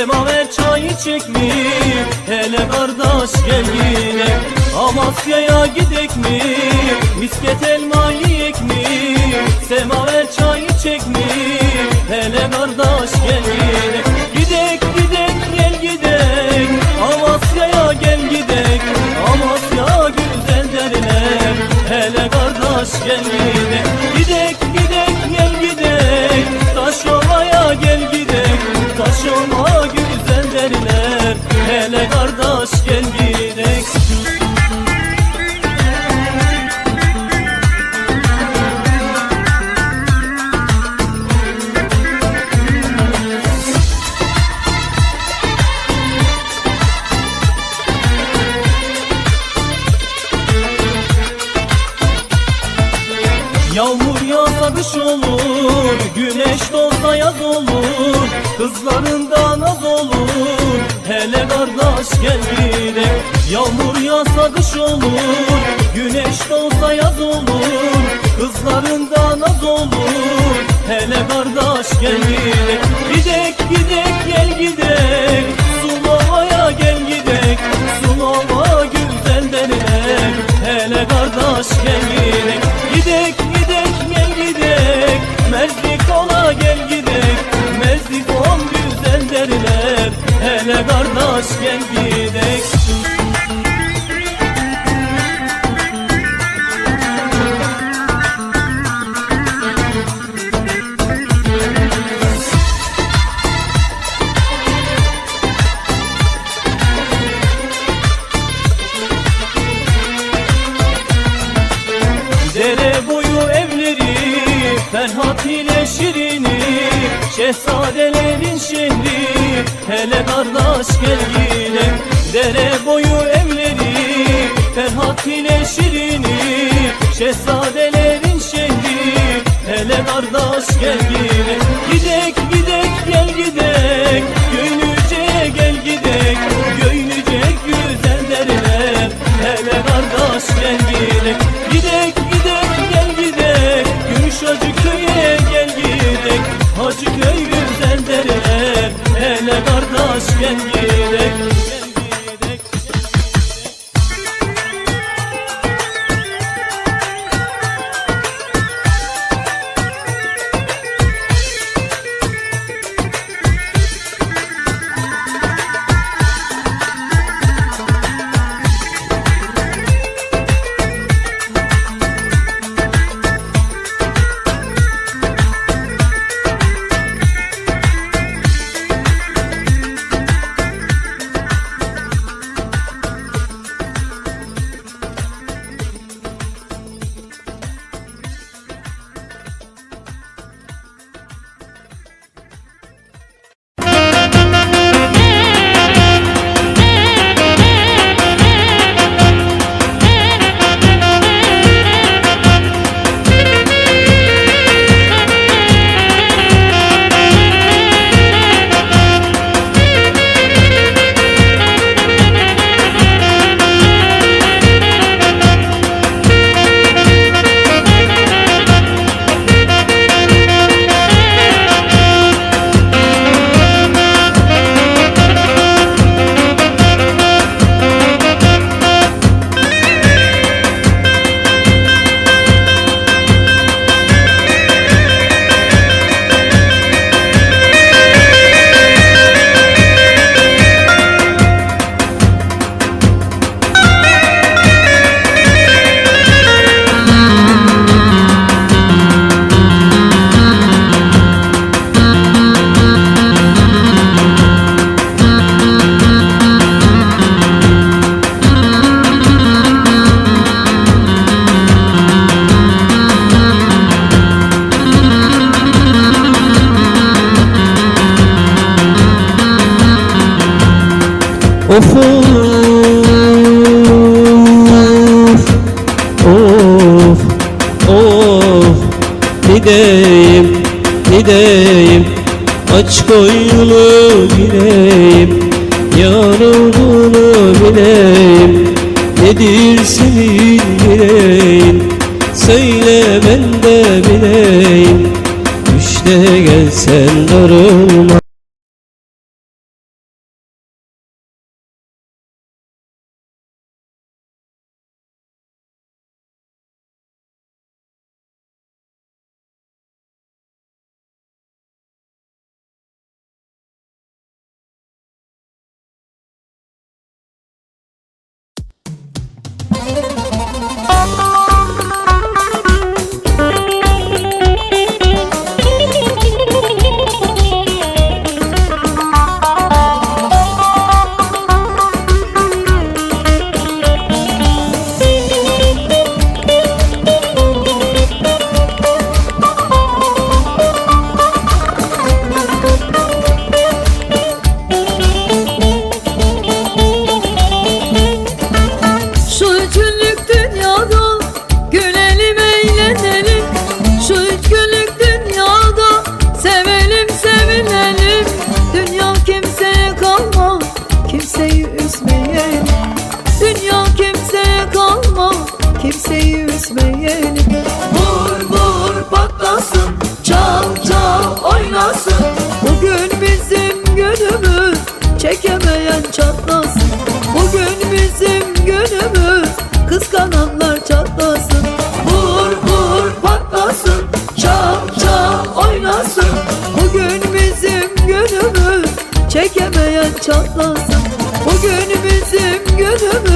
Semaver çayı çek mi? Hele kardeş gel yine Amasya'ya gidek mi? Misket elma yiyek mi? Semaver çayı çek mi? Hele kardeş gel yine Gidek gidek gel gidek Amasya'ya gel gidek Amasya güzel derler Hele kardeş gel yine olur Kızların da naz olur. Hele kardeş gel gidelim Yağmur yağsa kış olur gel gidek boyu evleri Ferhat ile Şirin'i Şehzadelerin şehri Hele kardeş gel yine Dere boyu evleri Ferhat ile Şirin'i Şehzadelerin şehri. Hele kardeş gel yine Gidek gidek gel gidek Göynüce'ye gel gidek Göynüce güzel derler Hele kardeş gel gidek Gidek gidek gel gidek Gümüşhacı köye gel gidek Hacı köy güzel derler Hele kardeş gel gidek Of of of. Ne deyim ne Aç koyunu bileyim. Yanıldığını bileyim. Nedir senin yüreğin? Söyle ben de bileyim. İşte gelsen darılma. Çekemeyen çatlasın. Bugün bizim günümüz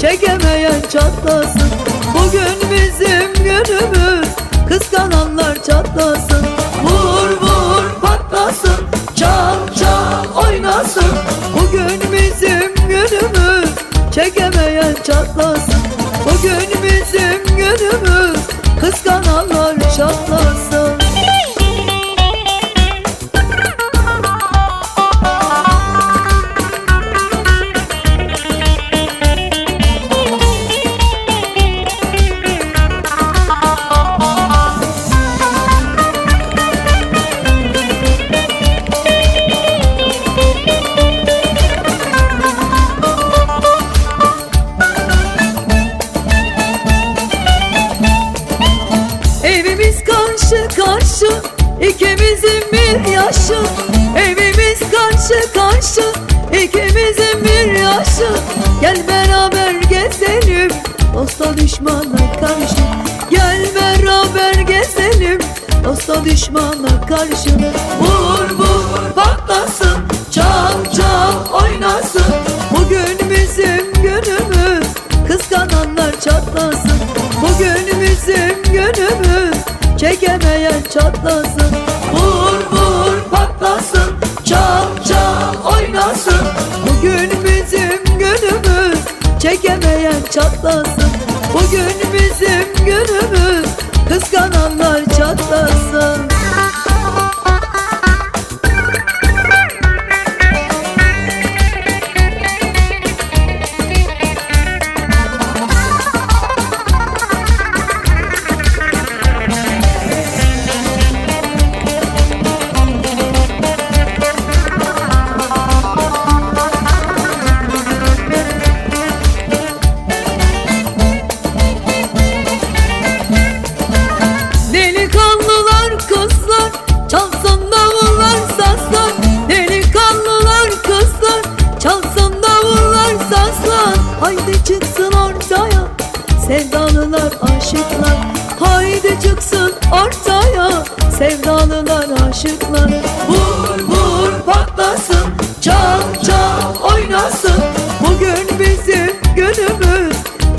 çekemeyen çatlasın. Bugün bizim günümüz. Kıskananlar çatlasın. aşık aşık ikimizin bir aşık Gel beraber gezelim dosta düşmana karşı. Gel beraber gezelim dosta düşmana karşı. Vur vur patlasın çal çal oynasın. Bugün bizim günümüz kıskananlar çatlasın. Bugün bizim günümüz çekemeyen çatlasın. çatlasın. Bugün bizim günümüz. Kıskananlar çatlasın.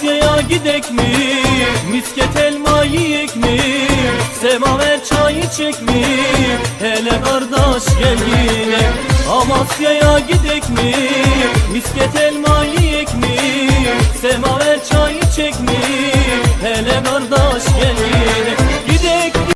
Amasya'ya gidek mi? Misket elma yiyek mi? Semaver çay içek mi? Hele kardeş gel yine Amasya'ya gidek mi? Misket elma yiyek mi? Semaver çay içek mi? Hele kardeş gel yine